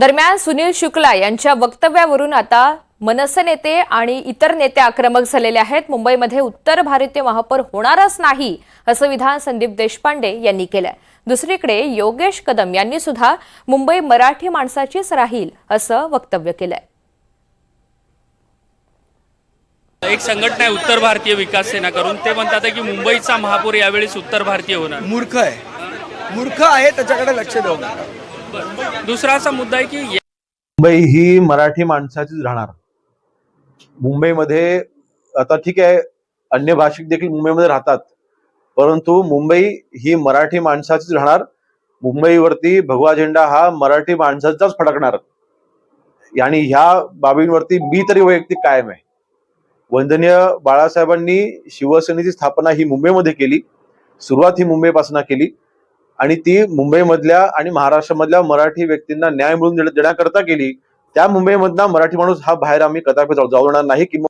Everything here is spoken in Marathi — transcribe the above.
दरम्यान सुनील शुक्ला यांच्या वक्तव्यावरून आता मनसे नेते आणि इतर नेते आक्रमक झालेले आहेत. मुंबईमध्ये उत्तर भारतीय महापौर होणारच नाही असं विधान संदीप देशपांडे यांनी केलंय. दुसरीकडे योगेश कदम यांनी सुद्धा मुंबई मराठी माणसाचीच राहील असं वक्तव्य केलंय. एक संघटना आहे उत्तर भारतीय विकास सेना करून ते म्हणतात की मुंबईचा महापौर यावेळेस उत्तर भारतीय होणार. मूर्ख आहे. मूर्ख आहे त्याच्याकडे लक्ष देऊ नका. दुसरा असा मुद्दा आहे की मुंबई ही मराठी माणसाचीच राहणार. मुंबईमध्ये आता ठीक आहे अन्य भाषिक देखील मुंबईमध्ये राहतात. परंतु मुंबई ही मराठी माणसाचीच राहणार. मुंबईवरती भगवा झेंडा हा मराठी माणसाचाच फडकणार. आणि ह्या बाबींवरती मी तरी वैयक्तिक कायम आहे. वंदनीय बाळासाहेबांनी शिवसेनेची स्थापना ही मुंबईमध्ये केली. सुरुवात ही मुंबईपासून केली. आणि ती मुंबईमधल्या आणि महाराष्ट्रामधल्या मराठी व्यक्तींना न्याय मिळवून देण्याकरता केली त्या मुंबईमधला मराठी माणूस हा बाहेर आम्ही कदापि जाऊ जाऊ देणार नाही किंवा